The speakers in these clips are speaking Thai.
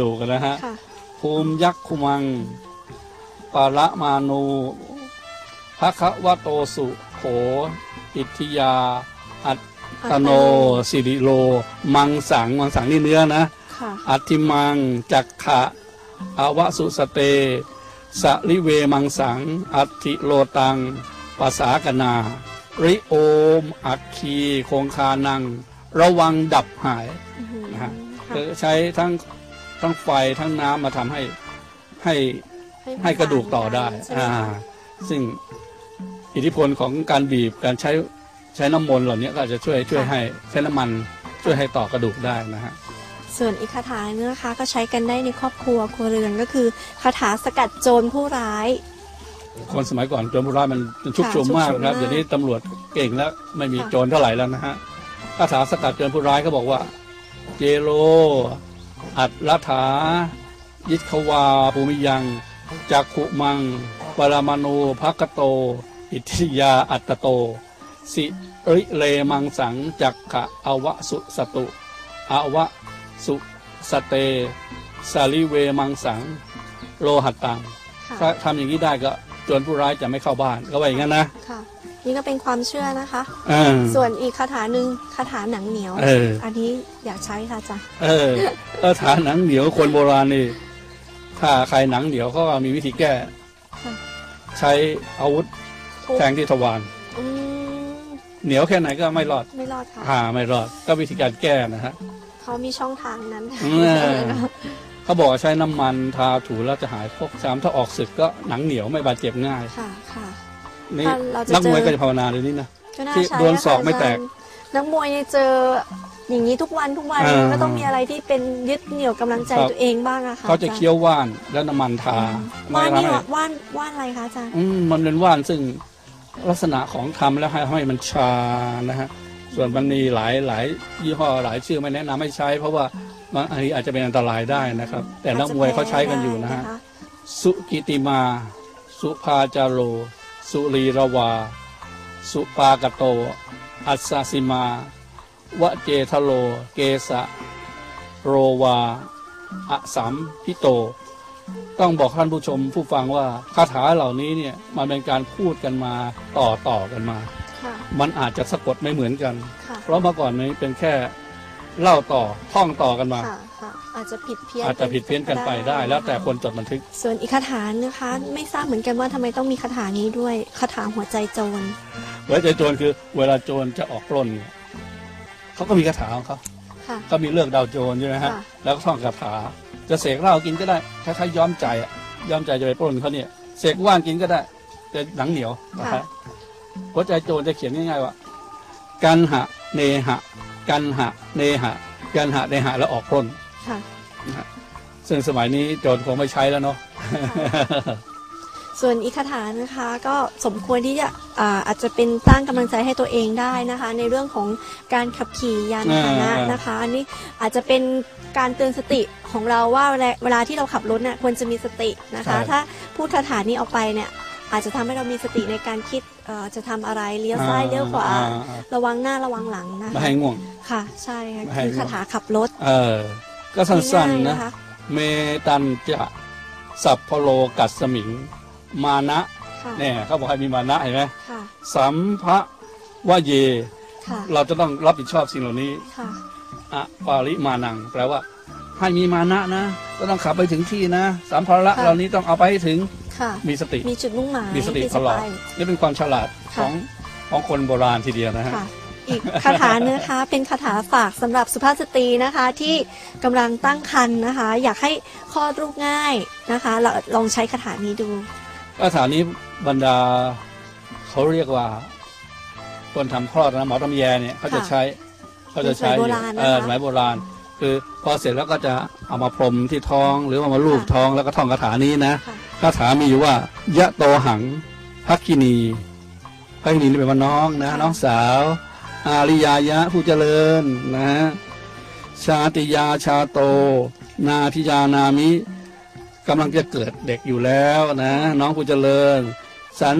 ดูกันนะฮะค่ะภูมิยักษ์คุมัง ปาระมานูภควะโตสุโข อิทธิยา อัตตโน สิริโล มังสัง มังสังนี่เนื้อนะค่ะอัติมัง จักขะอาวสุสเต สริเวมังสัง อัติโลตังภาษากนา ริโอม อัคคี คงคานัง ระวังดับหายอือหือนะฮะค่ะคือใช้ทั้ง ทั้งไฟทั้งน้ำมาทำให้ให้ให้กระดูกต่อได้ใช่ไหมอ่าคะซึ่งอิทธิพลของการบีบการใช้ใช้น้ำมนต์เหล่านี้ก็อาจจะช่วยช่วยให้ใช้น้ำมันช่วยให้ต่อกระดูกได้นะฮะส่วนอีกคาถาเนื้อนะคะก็ใช้กันได้ในครอบครัวครัวเรือนก็คือคาถาสกัดโจรผู้ร้ายคนสมัยก่อนโจรผู้ร้ายมันมันชุกชุมค่ะมากชุกชุมครับมากเดี๋ยวนี้ตำรวจเก่งแล้วไม่มีค่ะโจรเท่าไหร่แล้วนะฮะคาถาสกัดโจรผู้ร้ายเขาบอกว่า เจโล อัตลถา ยิทควาภูมิยัง จักขุมัง ปรมาณูภักโต อิทธิยาอัตตโต สิริเลมังสังจักขะอวสุสตุ อวสุสเต สาลิเวมังสัง โลหัตตังค่ะถ้าทำอย่างนี้ได้ก็โจรผู้ร้ายจะไม่เข้าบ้านก็ว่าอย่างนั้นนะค่ะ นี่ก็เป็นความเชื่อนะคะเออส่วนอีกคาถาหนึ่งคาถาหนังเหนียวเอออันนี้อยากใช้ค่ะอาจารย์เออเออฐานหนังเหนียวคนโบราณนี่ ถ้าใครหนังเหนียวเขาก็มีวิธีแก้ค่ะใช้อาวุธทุบแทงที่ทวารอืมเหนียวแค่ไหนก็ไม่รอด ไม่รอดค่ะอ่าไม่รอด ก็วิธีการแก้นะฮะเขามีช่องทางนั้นอืมเขาบอกว่าใช้น้ำมันทาถูแล้วจะหายพวกช้ำถ้าออกศึกก็หนังเหนียวไม่บาดเจ็บง่ายค่ะค่ะ นี่ถ้าเราจะนักมวยเจอก็จะภาวนาเลยนี่นะก็น่าที่ใช้โดนศอกไม่แตกาจารย์นักมวยเนี่ยเจออย่างนี้ทุกวันทุกวันอ่าก็ต้องมีอะไรที่เป็นยึดเหนี่ยวกำลังใจครับตัวเองบ้างอะค่ะเขาจะอรเคี้ยวว่านแล้วน้ำมันทาว่านไม่นี่ทำให้ว่านว่านอะไรคะอาจารย์อืมมันเป็นว่านซึ่งลักษณะของทำแล้วให้ให้มันชานะฮะส่วนมันมีหลายหลายยี่ห้อหลายชื่อไม่แนะนำให้ใช้ เพราะว่ามันอันนี้อาจจะเป็นอันตรายได้นะครับ แต่นักมวยเขาใช้กันอยู่นะฮะาจจแพ้ได้สุกิติมา สุภาจาโร สุรีรวา สุปากโต อัสสาสิมา วะเจทโล เกสะ โรวาอสัมพิโต ต้องบอกท่านผู้ชมผู้ฟังว่าคาถาเหล่านี้เนี่ยมันเป็นการพูดกันมาต่อต่อกันมาค่ะมันอาจจะสะกดไม่เหมือนกันค่ะเพราะเมื่อก่อนนี้เป็นแค่ เล่าต่อท่องต่อกันมา ค่ะค่ะอาจจะผิดเพี้ยนอาจจะผิดเพี้ยนกันไปได้ แล้วแต่คนจดบันทึก ส่วนอีกคาถานะคะ ไม่ทราบเหมือนกันว่าทำไมต้องมีคาถานี้ด้วยคาถาหัวใจโจรไว้ใจโจรคือ เวลาโจรจะออกปล้นเนี่ยเขาก็มีคาถาของเขาค่ะ ก็มีเลือกดาวโจรใช่ไหมฮะค่ะ แล้วก็ท่องคาถา จะเสกเหล้ากินก็ได้คล้ายๆย้อมใจอะย้อมใจจะไปปล้นเขาเนี่ยเสกว่านกินก็ได้ แต่หนังเหนียวนะครับหัวใจโจรจะเขียนง่ายๆว่า กันหะเนหะ กันหะเนหะกันหะเนหะแล้วออกปล้นค่ะซึ่งสมัยนี้โจรคงไม่ใช้แล้วเนาะส่วนอีกคาถานะคะก็สมควรที่จะอ่าอาจจะเป็นสร้างกำลังใจให้ตัวเองได้นะคะ ในเรื่องของการขับขี่ยานพาหนะอ่านนะคะ อันนี้อาจจะเป็นการเตือนสติของเราว่าเวลาเวลาที่เราขับรถเนี่ยควรจะมีสตินะคะ ถ้าพูดคาถานี้ออกไปเนี่ย อาจจะทำให้เรามีสติในการคิดเอ่อจะทำอะไรเลี้ยวซ้ายเลี้ยวขวาอ่อ่าระวังหน้าระวังหลังนะไม่คะให้ง่วงค่ะ ใช่ค่ะไม่ให้คือคาถาขับรถ เออ ก็สั้นๆง่ายนะๆคะเมตันจะสัพพโลกัสสมิงมานะค่ะเนี่ยเขาบอกให้มีมานะเห็นไหมค่ะสัมภะวะเยค่ะเราจะต้องรับผิดชอบสิ่งเหล่านี้ค่ะอะปาริมานัง แปลว่า ให้มีมานะนะ ก็ต้องขับไปถึงที่นะสัมภาระค่ะเหล่านี้ต้องเอาไปให้ถึง ค่ะ มีสติ มีจุดมุ่งหมายมีสติที่ตจะลอดไปนี่เป็นความฉลาดขค่ะองของคนโบราณทีเดียวนะฮะค่ะอีกคาถาเนื้อคะ เป็นคาถาฝากสำหรับสุภาพสตรีนะคะที่กำลังตั้งครรภ์นะคะ อยากให้คลอดลูกง่ายนะคะเราลองใช้คาถานี้ดูคาถานี้บรรดาเขาเรียกว่า คนทำคลอดนะหมอตำแยเนี่ยเขาจะค่ะใช้เขาจะใช้เป็นสมัยโบราณนะคะเออสมัยโบราณ คือพอเสร็จแล้วก็จะเอามาพรมที่ท้องหรือเอามาลูบค่ะท้องแล้วก็ท่องคาถานี้นะ ค่ะคาถามีอยู่ว่ายะโตหังพักกินีพักกินีนี่เป็นว่าน้องนะ น้องสาว อาริยายะผู้เจริญนะชาติยาชาโต นาทิยานามิกำลังจะเกิดเด็กอยู่แล้วนะ น้องผู้เจริญ สัน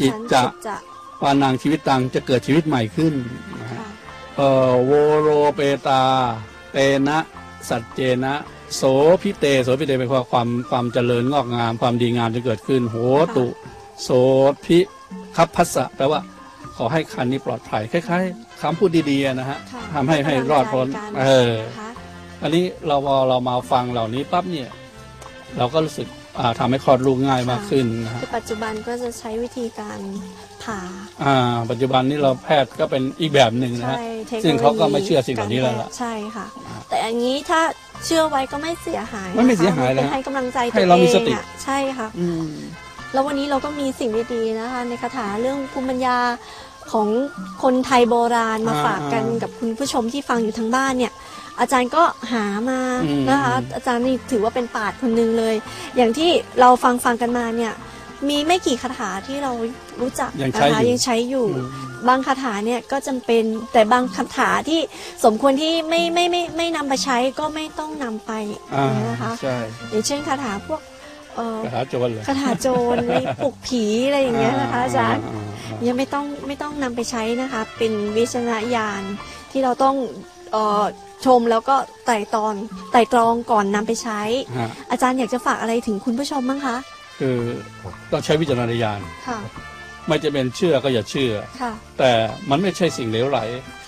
จิตจะสันจิตจะปานางชีวิตตังจะเกิดชีวิตใหม่ขึ้นนะฮะค่ะเออโวโรเปตาเตนะ สัจเจนะ โสพิเตโสพิเตเป็นความความความเจริญงอกงามความดีงามจะเกิดขึ้น โหตุ โสพิคับพัสสะแปลว่าขอให้คันนี้ปลอดภัยคล้ายๆคำพูดดีๆนะฮะค่ะทำให้ให้รอดพ้นกำลังใจกันเออนะคะอันนี้เราพอเรามาฟังเหล่านี้ปั๊บเนี่ยเราก็รู้สึกอ่าทำให้คลอดลูกง่ายมากขึ้นนะฮะคือปัจจุบันก็จะใช้วิธีการผ่าอ่า ปัจจุบันนี้เราแพทย์ก็เป็นอีกแบบหนึ่งนะฮะใช่เทคโนโลยีซึ่งเขาก็ไม่เชื่อสิ่งเหล่านี้แล้วล่ะใช่ค่ะ แต่อันนี้ถ้า เชื่อไว้ก็ไม่เสียหายมันไม่เสียหายนะคะนะนให้กำลังใจตัวให้เองเรามีสติ อะใช่ค่ะ อืม แล้ววันนี้เราก็มีสิ่งดีๆนะคะ ในคาถาเรื่องภูมิปัญญาของคนไทยโบราณมาอ่าฝากกันอ่ากักับคุณผู้ชมที่ฟังอยู่ทางบ้านเนี่ย อาจารย์ก็หามาอืมนะคะ อาจารย์นี่ถือว่าเป็นปราดคนหนึ่งเลย อย่างที่เราฟังฟังๆกันมาเนี่ย มีไม่กี่คาถาที่เรารู้จักยังนะใช้คะอยู่ ยังใช้อยู่อืมบางคาถาเนี่ยก็จำเป็นแต่บางคาถาที่สมควรที่ไม่ไม่ไม่ไม่นำไปใช้ก็ไม่ต้องนำไปอ่านะคะใช่อย่างเช่นคาถาพวกเอ่อคาถาโจรเลยคาถาโจรในปลุกผีอะไรอย่างเงี้ยนะคะอาจารย์ อ่าอ่า ยังไม่ต้องไม่ต้องนำไปใช้นะคะ เป็นวิจารณญาณที่เราต้องเอ่อชมแล้วก็ไต่ตองไต่ตรองก่อนนำไปใช้ ฮะอาจารย์อยากจะฝากอะไรถึงคุณผู้ชมบ้างคะ คือต้องใช้วิจารณญาณค่ะ ไม่จะเป็นเชื่อก็อย่าเชื่อ ค่ะ แต่มันไม่ใช่สิ่งเหลวไหล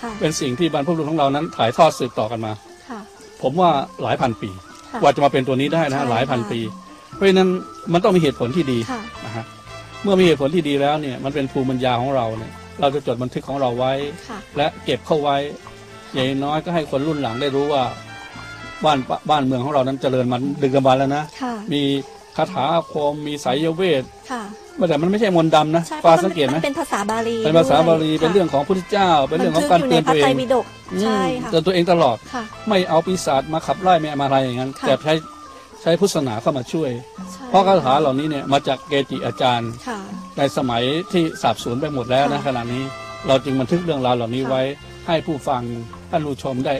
ค่ะ เป็นสิ่งที่บรรพบุรุษของเรานั้นถ่ายทอดสืบต่อกันมา ค่ะ ผมว่าหลายพันปี ค่ะ กว่าจะมาเป็นตัวนี้ได้นะฮะใช่หลายพันค่ะปี เพราะฉะนั้นมันต้องมีเหตุผลที่ดีค่ะ นะฮะเมื่อมีเหตุผลที่ดีแล้วเนี่ยมันเป็นภูมิปัญญาของเราเนี่ยเราจะจดบันทึกของเราไว้ ค่ะ และเก็บเข้าไว้ อย่างน้อยก็ให้คนรุ่นหลังได้รู้ว่า บ้านบ้านเมืองของเรานั้นเจริญมันดึกดำบรรพ์แล้วนะ ค่ะ มี คาถาอาคมมีไสยเวทค่ะ แต่มันไม่ใช่มนต์ดำนะใช่เพฟ้าราะสังเกตไหมมันเป็นภาษาบาลีเป็นภาษาบาลีด้วยเป็นเรื่องของพระพุทธเจ้า เป็นเรื่องของการเตือนตัวเอบังทึกอยู่ในพระไตรปิฎกใช่ค่ะเตือนตัวเองตลอดค่ะไม่เอาปีศาจมาขับไล่ไม่เอามาอะไรอย่างนั้นค่ะแต่ใช้ใช้พุทธศาสนาเข้ามาช่วยใช่เพราะคาถาเหล่านี้เนี่ยมาจากเกจิอาจารย์ค่ะในสมัยที่สาบสูญไปหมดแล้วนะค่ะขณะนี้ เราจึงบันทึกเรื่องราวเหล่านี้ค่ะไว้ให้ผู้ฟังท่านผู้ชมได้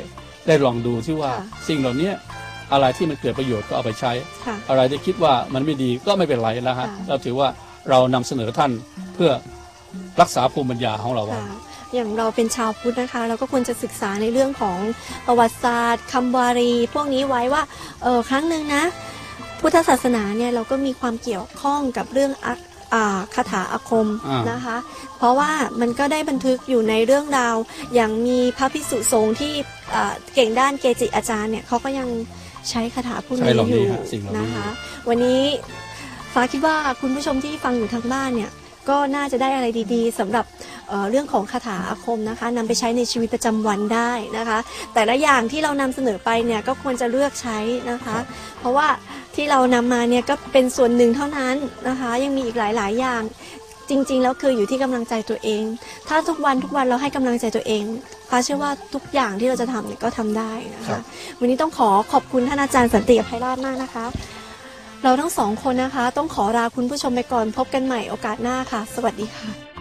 ได้ลองดูที่ว่าค่ะสิ่งเหล่านี้ อะไรที่มันเกิดประโยชน์ก็เอาไปใช้ ค่ะ อะไรที่คิดว่ามันไม่ดีก็ไม่เป็นไรแล้วฮะค่ะ เราถือว่าเรานำเสนอท่านเพื่อรักษาภูมิปัญญาของเราไว้ ค่ะ อย่างเราเป็นชาวพุทธนะคะ เราก็ควรจะศึกษาในเรื่องของประวัติศาสตร์คำวารี พวกนี้ไว้ว่าเออครั้งหนึ่งนะ พุทธศาสนาเนี่ยเราก็มีความเกี่ยวข้องกับเรื่องอะอ่าคาถาอาคมอ่าน นะคะ เพราะว่ามันก็ได้บันทึกอยู่ในเรื่องราว อย่างมีพระภิกษุสงฆ์ที่อ่าเก่งด้านเกจิอาจารย์เนี่ยเขาก็ยัง ใช้คาถาพวกใช้นี้เหล่าอนี้ยู่ฮะสิ่งเหล่านี้นะคะ วันนี้ฟ้าคิดว่าคุณผู้ชมที่ฟังอยู่ทางบ้านเนี่ยก็น่าจะได้อะไรดีๆสำหรับเอ่อเรื่องของคาถาอาคมนะคะนำไปใช้ในชีวิตประจำวันได้นะคะ แต่ละอย่างที่เรานำเสนอไปเนี่ยก็ควรจะเลือกใช้นะคะ เพราะว่าที่เรานำมาเนี่ยก็เป็นส่วนหนึ่งเท่านั้นนะคะ ยังมีอีกหลายๆ อย่าง จริง ๆ แล้วคืออยู่ที่กำลังใจตัวเอง ถ้าทุกวันทุกวันเราให้กำลังใจตัวเองฟ้าเชื่อว่าทุกอย่างที่เราจะทำเนี่ยก็ทำได้นะครัคะบวันนี้ต้องขอขอบคุณท่านอาจารย์สันติอภัยราชมากนะคะ เราทั้งสองคนนะคะ ต้องขอลาคุณผู้ชมไปก่อนพบกันใหม่โอกาสหน้าค่ะ สวัสดีค่ะ